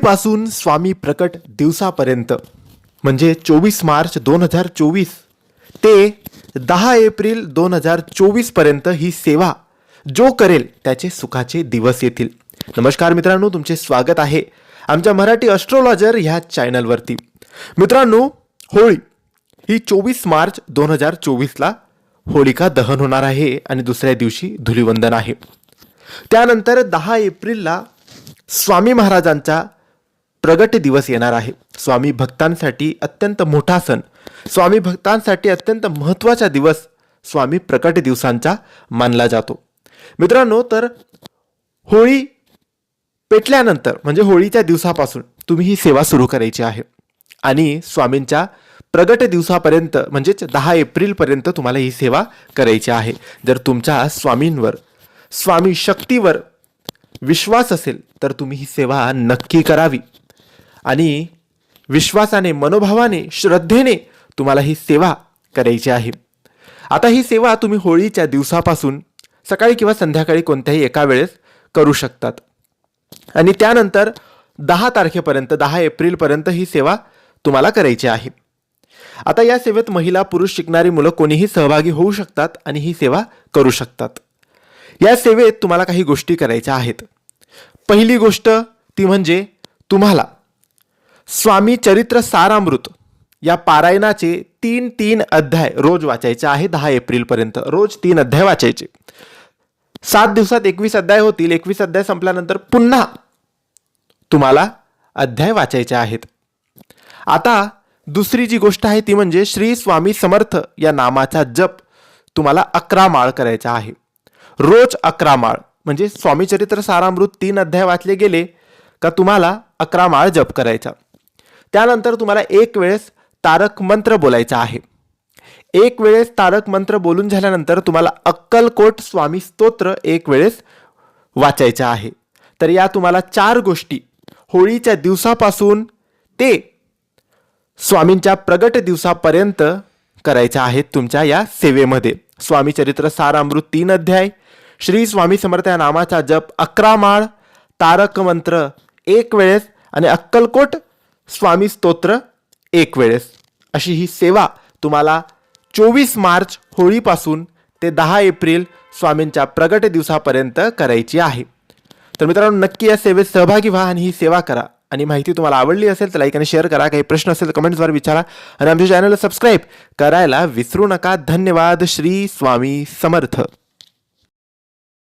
होळीपासून स्वामी प्रकट दिवसापर्यंत म्हणजे चोवीस मार्च दोन हजार चोवीस ते दहा एप्रिल दोन हजार चोवीसपर्यंत ही सेवा जो करेल त्याचे सुखाचे दिवस येतील. नमस्कार मित्रांनो तुमचे स्वागत आहे आमच्या मराठी अस्ट्रोलॉजर ह्या चॅनलवरती मित्रांनो होळी ही चोवीस मार्च दोन हजार चोवीसला होळिका दहन होणार आहे आणि दुसऱ्या दिवशी धुलिवंदन आहे. त्यानंतर दहा एप्रिलला स्वामी महाराजांचा प्रगट दिवस येणार आहे. स्वामी भक्तांसाठी अत्यंत मोठा सण. स्वामी भक्तांसाठी अत्यंत महत्त्वाचा दिवस स्वामी प्रकट दिवसांचा मानला जातो. मित्रांनो तर होळी पेटल्यानंतर म्हणजे होळीच्या दिवसापासून तुम्ही ही सेवा सुरू करायची आहे. आणि स्वामींच्या प्रगट दिवसापर्यंत म्हणजेच दहा एप्रिलपर्यंत तुम्हाला ही सेवा करायची आहे. जर तुमच्या स्वामींवर स्वामी शक्तीवर विश्वास असेल तर तुम्ही ही सेवा नक्की करावी. आणि विश्वासाने मनोभावाने श्रद्धेने तुम्हाला ही सेवा करायची आहे. आता ही सेवा तुम्ही होळीच्या दिवसापासून सकाळी किंवा संध्याकाळी कोणत्याही एका वेळेस करू शकतात. आणि त्यानंतर दहा तारखेपर्यंत दहा एप्रिलपर्यंत ही सेवा तुम्हाला करायची आहे. आता या सेवेत महिला पुरुष शिकणारी मुलं कोणीही सहभागी होऊ शकतात आणि ही सेवा करू शकतात. या सेवेत तुम्हाला काही गोष्टी करायच्या आहेत. पहिली गोष्ट ती म्हणजे तुम्हाला स्वामी चरित्र सारामृत. या पारायणाचे तीन तीन अध्याय रोज वाचायचे आहे दहा एप्रिलपर्यंत रोज तीन अध्याय वाचायचे. सात दिवसात एकवीस अध्याय होतील. एकवीस अध्याय संपल्यानंतर पुन्हा तुम्हाला अध्याय वाचायचे आहेत. आता दुसरी जी गोष्ट आहे ती म्हणजे श्री स्वामी समर्थ या नामाचा जप तुम्हाला अकरा माळ करायचा आहे. रोज अकरा माळ. म्हणजे स्वामी चरित्र सारामृत तीन अध्याय वाचले गेले का तुम्हाला अकरा माळ जप करायचा. त्यानंतर तुम्हाला एक वेळेस तारक मंत्र बोलायचा आहे. एक वेळेस तारक मंत्र बोलून झाल्यानंतर तुम्हाला अक्कलकोट स्वामी स्तोत्र एक वेळेस वाचायचं आहे. तर या तुम्हाला चार गोष्टी. होळीच्या दिवसापासून ते स्वामींच्या प्रगट दिवसापर्यंत करायच्या आहेत तुमच्या या सेवेमध्ये. स्वामी चरित्र सारामृत तीन अध्याय श्री स्वामी समर्थ या नामाचा जप अकरा माळ तारक मंत्र एक वेळेस आणि अक्कलकोट स्वामी स्तोत्र एक वेळेस. अशी ही सेवा तुम्हाला चोवीस मार्च होळीपासून ते दहा एप्रिल स्वामींच्या प्रगट दिवसापर्यंत करायची आहे. तर मित्रांनो नक्की या सेवेत सहभागी व्हा आणि ही सेवा करा. आणि माहिती तुम्हाला आवडली असेल तर लाईक आणि शेअर करा. काही प्रश्न असेल तर कमेंट्सवर विचारा. आणि आमच्या चॅनलला सबस्क्राईब करायला विसरू नका. धन्यवाद. श्री स्वामी समर्थ.